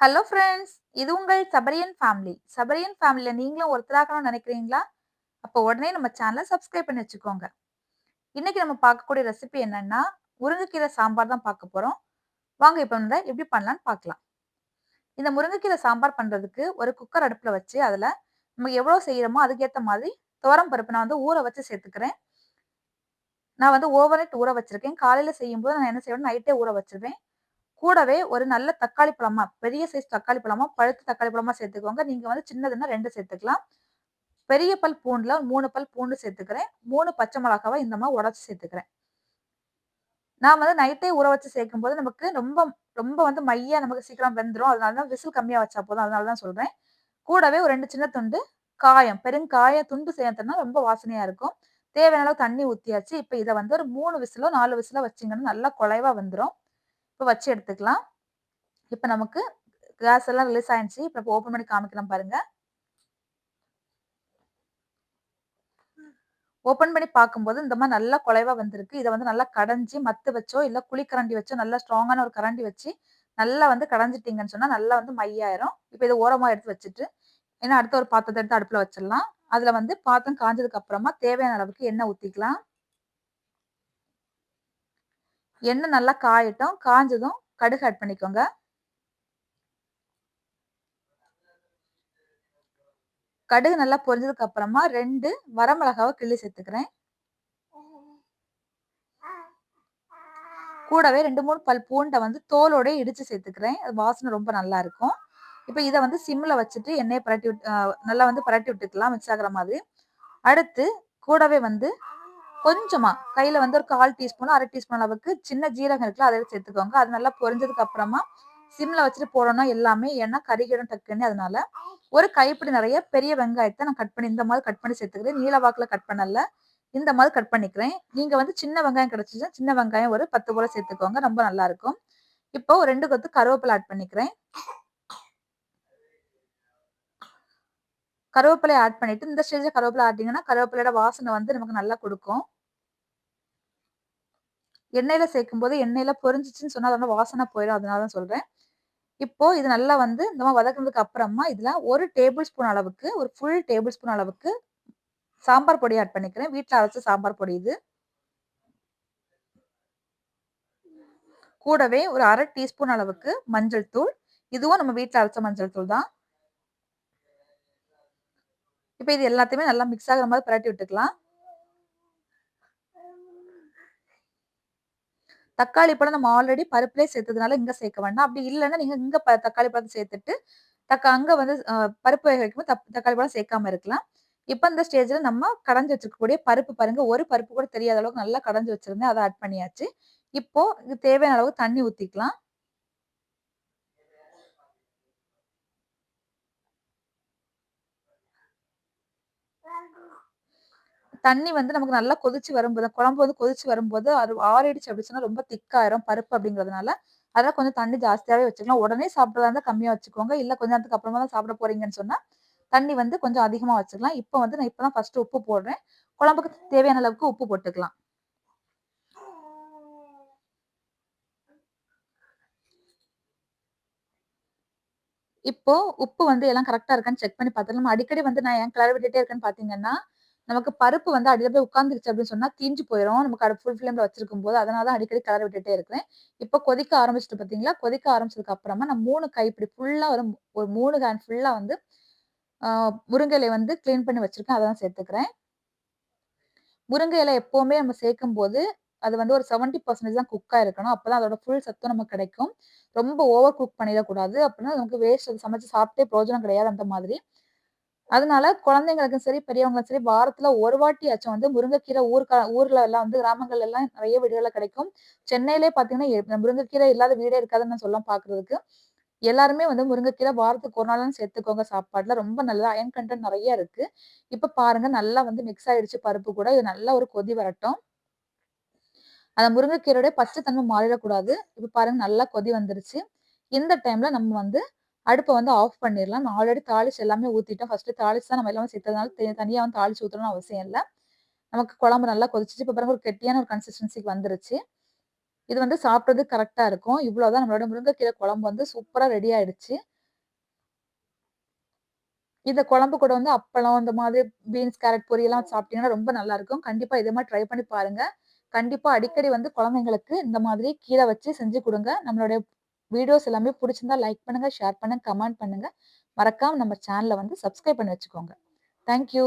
Hello friends இது உங்கள் சபரியன் family சபரியன் ஃபேமிலியில் நீங்களும் ஒருத்தராகணும்னு நினைக்கிறீங்களா? அப்போ உடனே நம்ம சேனலை சப்ஸ்கிரைப் பண்ணி வச்சுக்கோங்க. இன்னைக்கு நம்ம பார்க்கக்கூடிய ரெசிபி என்னன்னா முருங்கைக்கீரை சாம்பார் தான் பார்க்க போகிறோம் வாங்க இப்போ வந்து எப்படி பண்ணலான்னு பார்க்கலாம். இந்த முருங்கைக்கீரை சாம்பார் பண்ணுறதுக்கு ஒரு குக்கர் அடுப்பில் வச்சு அதில் நம்ம எவ்வளோ செய்கிறோமோ அதுக்கேற்ற மாதிரி துவரம் பருப்பு நான் வந்து ஊற வச்சு சேர்த்துக்கிறேன். நான் வந்து ஓவர் நைட் ஊற வச்சிருக்கேன். காலையில் செய்யும்போது நான் என்ன செய்வேன் நைட்டே ஊற வச்சிருவேன். கூடவே ஒரு நல்ல தக்காளி பழமா பெரிய சைஸ் தக்காளி பழமா பழுத்த தக்காளி பழமா சேர்த்துக்கோங்க. நீங்க வந்து சின்னதுன்னா ரெண்டு சேர்த்துக்கலாம். பெரிய பல் பூண்டுல மூணு பல் பூண்டு சேர்த்துக்கிறேன். மூணு பச்சை மிளகாவை இந்த மாதிரி உடச்சி சேர்த்துக்கிறேன். நான் வந்து நைட்டே ஊற வச்சு சேர்க்கும் போது நமக்கு ரொம்ப ரொம்ப வந்து மையா நமக்கு சீக்கிரம் வெந்துடும் அதனால தான் விசில் கம்மியா வச்சா போதும். அதனால தான் சொல்றேன். கூடவே ஒரு ரெண்டு சின்ன துண்டு காயம் பெருங்காய துண்டு சேர்த்தோம்னா ரொம்ப வாசனையா இருக்கும். தேவையான அளவு தண்ணி ஊற்றியாச்சு இப்போ இதை வந்து ஒரு மூணு விசிலோ நாலு விசிலோ வச்சிங்கன்னா நல்லா குலைவா வந்துடும் இப்போ வச்சு எடுத்துக்கலாம். இப்போ நமக்கு கேஸ் எல்லாம் ரிலீஸ் ஆயிடுச்சு. இப்போ ஓப்பன் பண்ணி காமிக்கலாம் பாருங்க. ஓப்பன் பண்ணி பார்க்கும்போது இந்த மாதிரி நல்லா குலைவா வந்திருக்கு. இதை வந்து நல்லா கடைஞ்சி மத்து வச்சோ இல்லை குழிக்கரண்டி வச்சோ நல்லா ஸ்ட்ராங்கான ஒரு கரண்டி வச்சு நல்லா வந்து கடைஞ்சிட்டிங்கன்னு சொன்னால் நல்லா வந்து மையாயிரும். இப்போ இதை ஓரமாக எடுத்து வச்சுட்டு ஏன்னா அடுத்த ஒரு பாத்திரத்தை எடுத்து அடுப்பில் வச்சிடலாம். அதில் வந்து பாத்திரம் காஞ்சதுக்கு அப்புறமா தேவையான அளவுக்கு எண்ணெய் ஊற்றிக்கலாம் எண்ணெய் நல்லா காயட்டும் காஞ்சதும் கடுகு ஆட் பண்ணிக்கோங்க. கடுகு நல்லா பொரிஞ்சதுக்கு அப்புறமா ரெண்டு வரமிளகாவை கிள்ளி சேர்த்துக்கிறேன். கூடவே ரெண்டு மூணு பல் பூண்டை வந்து தோலோட இடிச்சு சேர்த்துக்கிறேன். அது வாசனை ரொம்ப நல்லா இருக்கும். இப்போ இதை வந்து சிம்மில் வச்சுட்டு எண்ணெயை பரட்டி விட்டு நல்லா வந்து பரட்டி விட்டுக்கலாம் மிக்ஸ் ஆகிற மாதிரி. அடுத்து கூடவே வந்து கொஞ்சமா கையில வந்து ஒரு கால் டீஸ்பூன் அரை டீஸ்பூன் அளவுக்கு சின்ன ஜீரகம் இருக்குல்ல அதை சேர்த்துக்கோங்க. அது நல்லா பொரிஞ்சதுக்கு அப்புறமா சிம்ல வச்சுட்டு போடணும் எல்லாமே. ஏன்னா கறிகிடும் டக்குன்னு அதனால ஒரு கைப்பிடி நிறைய பெரிய வெங்காயத்தை நான் கட் பண்ணி இந்த மாதிரி கட் பண்ணி சேர்த்துக்கிறேன். நீல வாக்குல கட் பண்ணல. இந்த மாதிரி கட் பண்ணிக்கிறேன். நீங்க வந்து சின்ன வெங்காயம் கிடைச்சிச்சுன்னா சின்ன வெங்காயம் ஒரு பத்து போல சேர்த்துக்கோங்க. ரொம்ப நல்லா இருக்கும். இப்போ ரெண்டு கொத்து கருவேப்பிலை ஆட் பண்ணிக்கிறேன். கருவேப்பிலை ஆட் பண்ணிட்டு இந்த ஸ்டேஜ்ல கருவேப்பிலை ஆட்டிங்கன்னா கருவேப்பிலையோட வாசனை வந்து நமக்கு நல்லா கொடுக்கும். எண்ணெயில் சேர்க்கும் போது எண்ணெயில பொரிஞ்சிச்சுன்னு அதோட வாசனை போயிடும். அதனால தான் சொல்கிறேன் இப்போ இது நல்லா வந்து இந்த மாதிரி வதக்குனதுக்கு அப்புறமா இதில் ஒரு டேபிள் ஸ்பூன் அளவுக்கு ஒரு ஃபுல் டேபிள் ஸ்பூன் அளவுக்கு சாம்பார் பொடி ஆட் பண்ணிக்கிறேன். வீட்டில் அரைச்ச சாம்பார் பொடி இது. கூடவே ஒரு அரை டீஸ்பூன் அளவுக்கு மஞ்சள் தூள். இதுவும் நம்ம வீட்டில் அரைச்ச மஞ்சள் தூள் தான். இப்போ இது எல்லாத்தையுமே நல்லா மிக்ஸ் ஆகிற மாதிரி பரட்டி விட்டுக்கலாம். தக்காளி பழம் நம்ம ஆல்ரெடி பருப்புலேயே சேர்த்ததுனால இங்கே சேர்க்க வேண்டாம். அப்படி இல்லைன்னா நீங்கள் இங்கே ப தக்காளி பழத்தை சேர்த்துட்டு தக்கா அங்கே வந்து பருப்பு வேக வைக்கும்போது தக்காளி பழம் சேர்க்காம இருக்கலாம். இப்போ இந்த ஸ்டேஜில் நம்ம கடைஞ்சி வச்சிருக்கக்கூடிய பருப்பு பாருங்க ஒரு பருப்பு கூட தெரியாத அளவுக்கு நல்லா கடைஞ்சி வச்சிருந்தேன். அதை ஆட் பண்ணியாச்சு. இப்போ இது தேவையான அளவுக்கு தண்ணி ஊற்றிக்கலாம் தண்ணி வந்து நமக்கு நல்லா கொதிச்சு வரும்போது குழம்பு வந்து கொதிச்சு வரும்போது அது ஆறிடுச்சு அப்படி சொன்னா ரொம்ப திக்காயிரும் பருப்பு அப்படிங்கிறதுனால. அதெல்லாம் கொஞ்சம் தண்ணி ஜாஸ்தியாகவே வச்சுக்கலாம். உடனே சாப்பிட்றதா இருந்தால் கம்மியாக வச்சுக்கோங்க. இல்லை கொஞ்ச நேரத்துக்கு அப்புறமா தான் சாப்பிட போறீங்கன்னு சொன்னால் தண்ணி வந்து கொஞ்சம் அதிகமாக வச்சுக்கலாம். இப்போ வந்து நான் இப்போ தான் ஃபர்ஸ்ட் உப்பு போடுறேன். குழம்புக்கு தேவையான அளவுக்கு உப்பு போட்டுக்கலாம். இப்போ உப்பு வந்து எல்லாம் கரெக்டா இருக்கான்னு செக் பண்ணி பார்த்துக்கலாம். அடிக்கடி வந்து நான் ஏன் கிளறி விட்டுட்டே இருக்கேன்னு பாத்தீங்கன்னா நமக்கு பருப்பு வந்து அடியில போய் உட்காந்துருச்சு அப்படின்னு சொன்னா தீஞ்சு போயிடும் நமக்கு அடுப்பு ஃபுல் ஃபிளேம்ல வச்சிருக்கும் போது அதனால தான் அடிக்கடி கலர் விட்டுட்டே இருக்கிறேன். இப்போ கொதிக்க ஆரம்பிச்சிட்டு பாத்தீங்களா? கொதிக்க ஆரம்பிச்சதுக்கு அப்புறமா நான் மூணு கைப்பிடி ஃபுல்லா ஒரு ஒரு மூணு கேன் ஃபுல்லா வந்து முருங்கை வந்து கிளீன் பண்ணி வச்சிருக்கேன். அதான் சேர்த்துக்கிறேன். முருங்கை இலை எப்பவுமே நம்ம சேர்க்கும் போது அது வந்து ஒரு செவன்டி பர்சன்டேஜ் தான் குக்காக இருக்கணும் அப்பதான் அதோட ஃபுல் சத்தம் நமக்கு கிடைக்கும். ரொம்ப ஓவர் குக் பண்ணிடக்கூடாது. அப்படின்னா நமக்கு வேஸ்ட் சமைச்சு சாப்பிட்டே பிரோஜனம் கிடையாது அந்த மாதிரி. அதனால குழந்தைங்களுக்கும் சரி பெரியவங்களும் சரி வாரத்துல ஒரு வாட்டியாச்சும் வந்து முருங்கைக்கீரை ஊர்க்கா ஊர்ல எல்லாம் வந்து கிராமங்கள்ல எல்லாம் நிறைய வீடுகள்ல கிடைக்கும். சென்னையிலே பாத்தீங்கன்னா முருங்கைக்கீரை இல்லாத வீடே இருக்காதுன்னு நான் சொல்ல பாக்குறதுக்கு. எல்லாருமே வந்து முருங்கைக்கீரை வாரத்துக்கு ஒரு நாளும் சேர்த்துக்கோங்க சாப்பாடுல. ரொம்ப நல்லா அயன் கண்டென்ட் நிறைய இருக்கு. இப்ப பாருங்க நல்லா வந்து மிக்ஸ் ஆயிடுச்சு பருப்பு கூட. இது நல்லா ஒரு கொதி வரட்டும். அந்த முருங்கைக்கீரையோட பச்சை தன்மை மாறிடக்கூடாது. இப்ப பாருங்க நல்லா கொதி வந்துருச்சு. இந்த டைம்ல நம்ம வந்து அடுப்பை வந்து ஆஃப் பண்ணிடலாம் நான் ஆல்ரெடி தாளிச்சு எல்லாமே ஊற்றிட்டோம் ஃபஸ்ட்டு தாளிச்சு தான் நம்ம எல்லாமே சேர்த்ததுனால தனியாக வந்து தாளிச்சு ஊற்றணும்னு அவசியம் இல்லை நமக்கு குழம்பு நல்லா கொதிச்சிச்சு இப்போ பாருங்க ஒரு கெட்டியான ஒரு கன்சிஸ்டன்சிக்கு வந்துருச்சு இது வந்து சாப்பிட்றது கரெக்டாக இருக்கும். இவ்வளோதான் நம்மளோட முருங்கைக்கீரை குழம்பு வந்து சூப்பராக ரெடி ஆயிடுச்சு. இந்த குழம்பு கூட வந்து அப்பளம், இந்த மாதிரி பீன்ஸ், கேரட் பொரியெல்லாம் சாப்பிட்டீங்கன்னா ரொம்ப நல்லாருக்கும். கண்டிப்பா இதே மாதிரி ட்ரை பண்ணி பாருங்க. கண்டிப்பா அடிக்கடி வந்து குழந்தைங்களுக்கு இந்த மாதிரி கீரை வச்சு செஞ்சு கொடுங்க நம்மளுடைய வீடியோஸ் எல்லாமே பிடிச்சிருந்தா லைக் பண்ணுங்க, ஷேர் பண்ணுங்க, கமெண்ட் பண்ணுங்க. மறக்காம நம்ம சேனலை வந்து சப்ஸ்கிரைப் பண்ணி வச்சுக்கோங்க. Thank you.